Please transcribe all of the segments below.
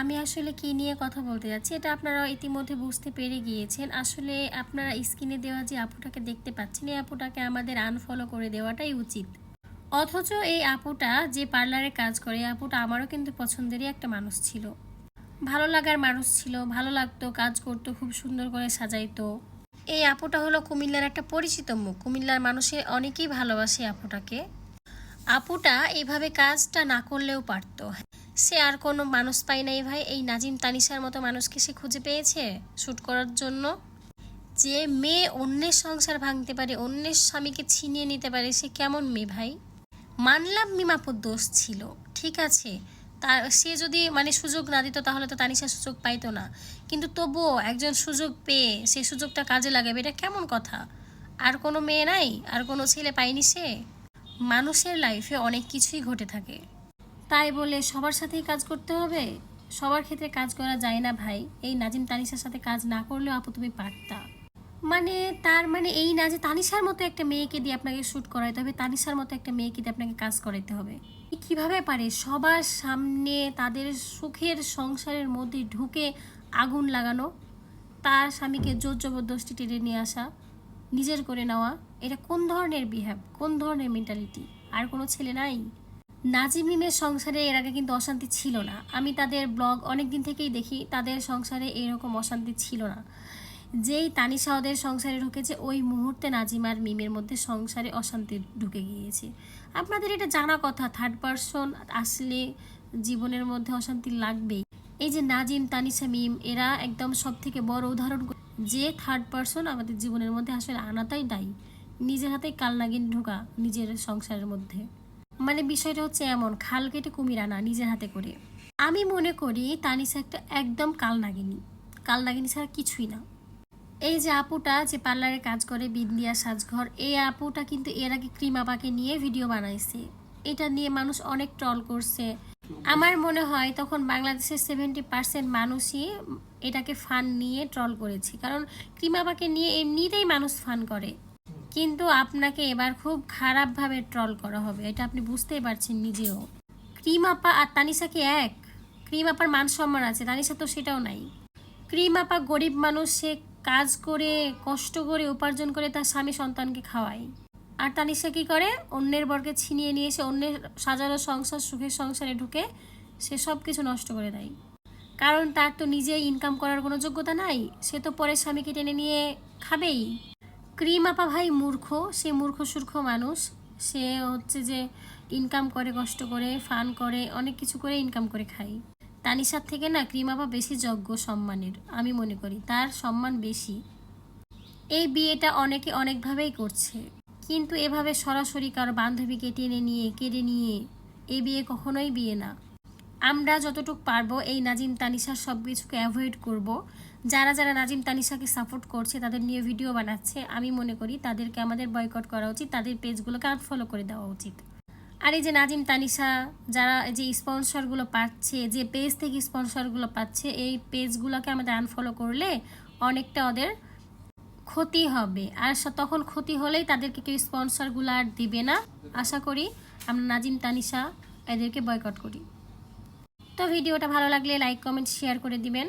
আমি আসলে কি নিয়ে কথা বলতে যাচ্ছি, এটা আপনারা ইতিমধ্যে বুঝতে পেরে গিয়েছেন। আসলে আপনারা স্ক্রিনে দেওয়া যে আপুটাকে দেখতে পাচ্ছেন, এই আপুটাকে আমাদের আনফলো করে দেওয়াটাই উচিত। অথচ এই আপুটা যে পার্লারে কাজ করে, এই আপুটা আমারও কিন্তু পছন্দেরই একটা মানুষ ছিল। ভালো লাগার মানুষ ছিল, ভালো লাগতো, কাজ করতো, খুব সুন্দর করে সাজাইতো। এই আপুটা হলো কুমিল্লার একটা পরিচিত মুখ। কুমিল্লার মানুষের অনেকেই ভালোবাসে আপুটাকে। আপুটা এইভাবে কাজটা না করলেও পারতো। সে আর কোনো মানুষ পায় নাই ভাই। এই নাজিম তানিশার মতো মানুষকে সে খুঁজে পেয়েছে শ্যুট করার জন্য? যে মেয়ে অন্যের সংসার ভাঙতে পারে, অন্যের স্বামীকে ছিনিয়ে নিতে পারে, সে কেমন মেয়ে ভাই? মানলাম মিমাপুর দোষ ছিল, ঠিক আছে। তার সে যদি মানে সুযোগ না দিত তাহলে তো তানিশা সুযোগ পাইতো না। কিন্তু তবুও একজন সুযোগ পেয়ে সে সুযোগটা কাজে লাগাবে, এটা কেমন কথা? আর কোনো মেয়ে নাই? আর কোনো ছেলে পায়নি সে? মানুষের লাইফে অনেক কিছুই ঘটে থাকে। তাই বলে সবার সাথেই কাজ করতে হবে? সবার ক্ষেত্রে কাজ করা যায় না ভাই। এই নাজিম তানিশার সাথে কাজ না করলেও আপু তুমি পারতা। মানে তার মানে এই না যে তানিশার মতো একটা মেয়েকে দিয়ে আপনাকে শ্যুট করাইতে হবে, তানিশার মতো একটা মেয়েকে দিয়ে আপনাকে কাজ করাইতে হবে। কীভাবে পারে? সবার সামনে তাদের সুখের সংসারের মধ্যে ঢুকে আগুন লাগানো, তার স্বামীকে জোর জবরদস্তি টেনে নিয়ে আসা নিজের করে নেওয়া, এটা কোন ধরনের বিহেভ কোন ধরনের মেন্টালিটি আর কোনো ছেলে নাই? নাজিম মিমের সংসারে এর আগে কিন্তু অশান্তি ছিল না। আমি তাদের ব্লগ অনেক দিন থেকেই দেখি, তাদের সংসারে এরকম অশান্তি ছিল না। যেই তানিশা ওদের সংসারে ঢুকেছে, ওই মুহূর্তে নাজিম আর মিমের মধ্যে সংসারে অশান্তি ঢুকে গিয়েছে। আপনাদের এটা জানা কথা থার্ড পারসন আসলে জীবনের মধ্যে অশান্তি লাগবেই। এই যে নাজিম, তানিশা, মিম, এরা একদম সব থেকে বড় উদাহরণ যে থার্ড পারসন আমাদের জীবনের মধ্যে আসলে আনাটাই দায়ী। নিজের হাতেই কাল নাগিন ঢোকা নিজের সংসারের মধ্যে। মানে বিষয়টা হচ্ছে এমন, খাল কেটে কুমির আনা নিজের হাতে করে। আমি মনে করি তানিশা একটা একদম কাল নাগিনী। কাল নাগিনী ছাড়া কিছুই না। এই যে আপুটা যে পার্লারে কাজ করে, বিন্দিয়া, সাজঘর, এই আপুটা কিন্তু এর আগে ক্রিম আপাকে নিয়ে ভিডিও বানাইছে। এটা নিয়ে মানুষ অনেক ট্রল করছে। আমার মনে হয় তখন বাংলাদেশের সেভেন্টি পার্সেন্ট মানুষই এটাকে ফান নিয়ে ট্রল করেছি। কারণ ক্রিম আপাকে নিয়ে এমনিতেই মানুষ ফান করে। কিন্তু আপনাকে এবার খুব খারাপভাবে ট্রল করা হবে। এটা আপনি বুঝতেই পারছেন নিজেও। ক্রিম আপা আর তানিশা কি এক? ক্রিম আপার মান সম্মান আছে, তানিশা তো সেটাও নাই। ক্রিম আপা গরিব মানুষ, সে কাজ করে, কষ্ট করে, উপার্জন করে তার স্বামী সন্তানকে খাওয়ায়। আর তানিশা কি করে? অন্যের বরকে ছিনিয়ে নিয়ে এসে অন্যের সাজানো সংসার, সুখের সংসারে ঢুকে সে সব কিছু নষ্ট করে দেয়। কারণ তার তো নিজে ইনকাম করার কোনো যোগ্যতা নাই, সে তো পরে স্বামীকে টেনে নিয়ে খাবেই। ক্রিম আপা ভাই মূর্খ, সে মূর্খ সূর্খ মানুষ। সে হচ্ছে যে ইনকাম করে, কষ্ট করে ফান করে, অনেক কিছু করে ইনকাম করে খায়। তানিশার থেকে না ক্রিম আপা বেশি যোগ্য সম্মানের, আমি মনে করি। তার সম্মান বেশি। এই বিয়েটা অনেকে অনেকভাবেই করছে। কিন্তু এভাবে সরাসরি কারও বান্ধবীকে টেনে নিয়ে, কেড়ে নিয়ে এই বিয়ে কখনোই বিয়ে না। আমরা যতটুকু পারব এই নাজিম তানিশার সব কিছুকে অ্যাভয়েড করব। যারা যারা নাজিম তানিশাকে সাপোর্ট করছে, তাদের নিয়ে ভিডিও বানাচ্ছে, আমি মনে করি তাদেরকে আমাদের বয়কট করা উচিত, তাদের পেজগুলোকে আনফলো করে দেওয়া উচিত। আর এই যে নাজিম তানিশা, যারা যে স্পন্সরগুলো পাচ্ছে, যে পেজ থেকে স্পন্সরগুলো পাচ্ছে, এই পেজগুলোকে আমাদের আনফলো করলে অনেকটা ওদের ক্ষতি হবে। আর তখন ক্ষতি হলেই তাদেরকে কেউ স্পন্সরগুলো আর দিবে না। আশা করি আমরা নাজিম, তানিশা এদেরকে বয়কট করি। তো ভিডিওটা ভালো লাগলে লাইক কমেন্ট শেয়ার করে দিবেন।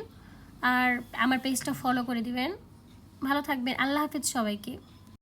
আর আমার পেজটা ফলো করে দিবেন। ভালো থাকবেন। আল্লাহ হাফেজ সবাইকে।